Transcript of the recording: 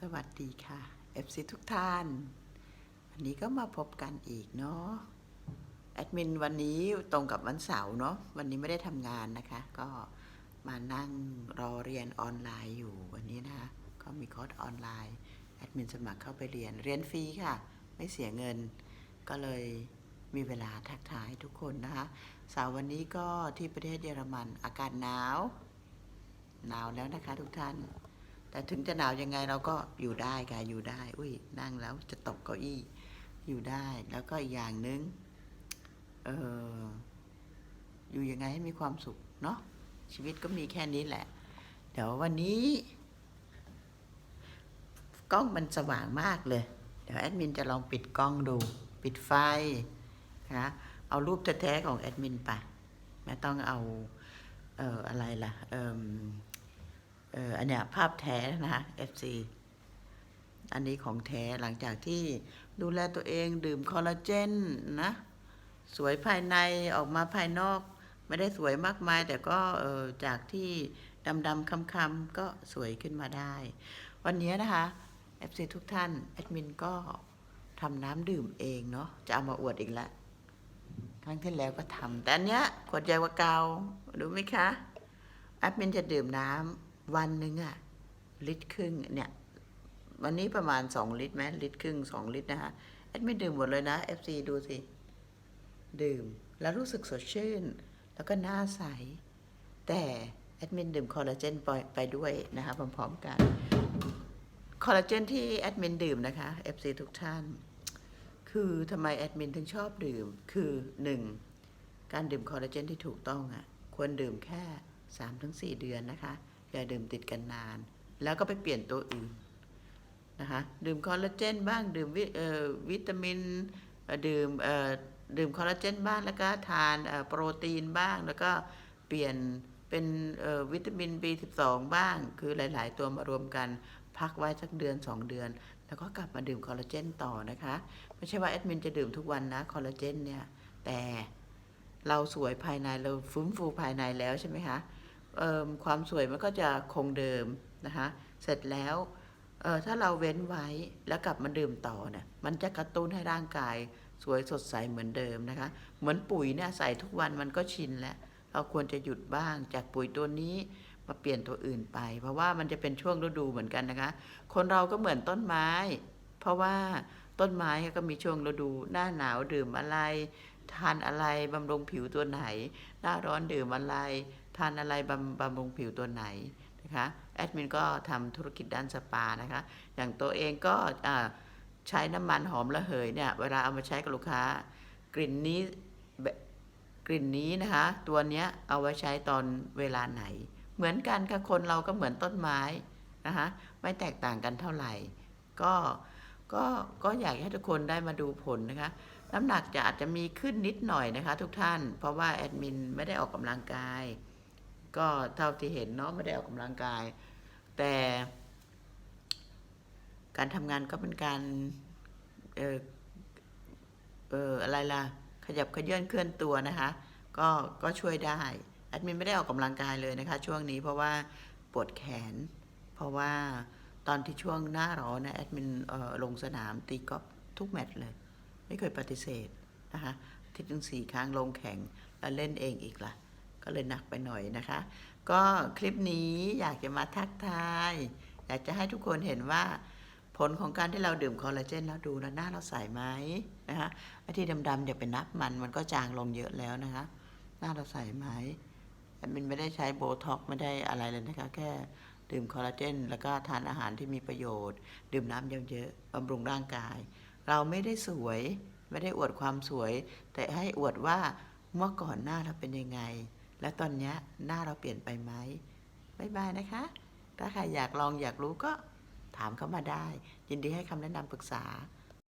สวัสดีค่ะ FC ทุกท่าน วันนี้ก็มาพบกันอีกเนาะแอดมินวันนี้ตรงกับวันเสาร์เนาะวันนี้ไม่ได้ทำงานนะคะ ก็มานั่งรอเรียนออนไลน์อยู่วันนี้นะคะก็มีคอร์สออนไลน์แอดมินสมัครเข้าไปเรียนเรียนฟรีค่ะ ไม่เสียเงิน ก็เลยมีเวลาทักทายทุกคนนะคะเสาร์วันนี้ก็ที่ประเทศเยอรมันอากาศหนาว หนาวแล้วนะคะทุกท่าน แต่ถึงจะหนาวยังไงเราก็อยู่ได้ค่ะอยู่ได้ อุ้ยนั่งแล้วจะตกเก้าอี้อยู่ได้แล้วก็อีกอย่างหนึงเอออยู่ยังไงให้มีความสุขเนาะชีวิตก็มีแค่นี้แหละ เดี๋ยววันนี้ กล้องมันสว่างมากเลย เดี๋ยวแอดมินจะลองปิดกล้องดู ปิดไฟนะเอารูปแท้ๆของแอดมินไปไม่ต้องเอาเอ่ออะไรล่ะเอ่ม เอออันเนี้ยภาพแท้นะ FC อันนี้ของแท้หลังจากที่ดูแลตัวเองดื่มคอลลาเจนนะ สวยภายในออกมาภายนอก ไม่ได้สวยมากมาย แต่ก็เออจากที่ดำดำคำคำๆก็สวยขึ้นมาได้ วันนี้นะคะ FC ทุกท่าน แอดมินก็ทำน้ำดื่มเองเนาะจะเอามาอวดอีกแล้วครั้งที่แล้วก็ทำแต่อันเนี้ยขวดใหญ่กว่าเก่ารู้ไหมคะแอดมินจะดื่มน้ำ วันหนึ่งอะลิตรครึ่งเนี่ย วันนี้ประมาณสองลิตรไหมลิตรครึ่งสองลิตรนะคะแอดมินดื่มหมดเลยนะ FC ดูสิ ดื่มแล้วรู้สึกสดชื่น แล้วก็หน้าใส แต่แอดมินดื่มคอลลาเจนไปไปด้วยนะคะพร้อมๆกันคอลลาเจนที่แอดมินดื่มนะคะ FC ทุกท่าน คือทำไมแอดมินถึงชอบดื่ม คือหนึ่งการดื่มคอลลาเจนที่ถูกต้องอะ ควรดื่มแค่ 3-4 เดือนนะคะ อย่าดื่มติดกันนาน แล้วก็ไปเปลี่ยนตัวอื่นนะคะดื่มคอลลาเจนบ้างดื่มวิวิตามินดื่มดื่มคอลลาเจนบ้างแล้วก็ทานโปรตีนบ้างแล้วก็เปลี่ยนเป็นวิตามิน B12 บ้าง คือหลาย ๆ ตัวมารวมกันพักไว้สักเดือน 2 เดือน แล้วก็กลับมาดื่มคอลลาเจนต่อนะคะ ไม่ใช่ว่าแอดมินจะดื่มทุกวันนะคอลลาเจนเนี่ยแต่เราสวยภายในเราฟื้นฟูภายในแล้วใช่ไหมคะ ความสวยมันก็จะคงเดิมนะคะเสร็จแล้วถ้าเราเว้นไว้แล้วกลับมาดื่มต่อเนี่ยมันจะกระตุ้นให้ร่างกายสวยสดใสเหมือนเดิมนะคะ เหมือนปุ๋ยเนี่ยใส่ทุกวันมันก็ชินแล้วเราควรจะหยุดบ้างจากปุ๋ยตัวนี้มาเปลี่ยนตัวอื่นไป เพราะว่ามันจะเป็นช่วงฤดูเหมือนกันนะคะ คนเราก็เหมือนต้นไม้ เพราะว่าต้นไม้ก็มีช่วงฤดู หน้าหนาวดื่มอะไร ทานอะไรบำรุงผิวตัวไหน หน้าร้อนดื่มอะไร ทานอะไรบำบำรุงผิวตัวไหนนะคะแอดมินก็ทำธุรกิจด้านสปานะคะ อย่างตัวเองก็ใช้น้ำมันหอมระเหยเนี่ย เวลาเอามาใช้กับลูกค้า กลิ่นนี้กลิ่นนี้นะคะ ตัวเนี้ยเอาไว้ใช้ตอนเวลาไหน เหมือนกันค่ะคนเราก็เหมือนต้นไม้นะคะไม่แตกต่างกันเท่าไหร่ ก็ก็ก็อยากให้ทุกคนได้มาดูผลนะคะ น้ำหนักจะอาจจะมีขึ้นนิดหน่อยนะคะ ทุกท่าน เพราะว่าแอดมินไม่ได้ออกกำลังกาย ก็เท่าที่เห็นเนาะไม่ได้ออกกำลังกาย แต่การทำงานก็เป็นการเออเอออะไรล่ะ ขยับขยื่นเคลื่อนตัวนะคะ ก็ก็ช่วยได้แอดมินไม่ได้ออกกำลังกายเลยนะคะ ช่วงนี้เพราะว่าปวดแขน เพราะว่าตอนที่ช่วงหน้าร้อนนะแอดมินลงสนามตีกอล์ฟทุกแมตช์เลย ไม่เคยปฏิเสธนะคะที่ถึงสี่ครั้งลงแข่งแล้วเล่นเองอีกล่ะ ก็เลยหนักไปหน่อยนะคะ ก็คลิปนี้อยากจะมาทักทาย อยากจะให้ทุกคนเห็นว่า ผลของการที่เราดื่มคอลลาเจนแล้วดูแล้วหน้าเราใสไหมนะคะไอ้ที่ดำๆอย่าไปนับมันมันก็จางลงเยอะแล้วนะคะ หน้าเราใสไหมแอดมินไม่ได้ใช้โบท็อกไม่ได้อะไรเลยนะคะ แค่ดื่มคอลลาเจน แล้วก็ทานอาหารที่มีประโยชน์ ดื่มน้ำเยอะๆบำรุงร่างกาย เราไม่ได้สวยไม่ได้อวดความสวย แต่ให้อวดว่าเมื่อก่อนหน้าเราเป็นยังไง แล้วตอนนี้หน้าเราเปลี่ยนไปไหมบายบายนะคะ ถ้าใครอยากลองอยากรู้ก็ถามเข้ามาได้ ยินดีให้คำแนะนำปรึกษา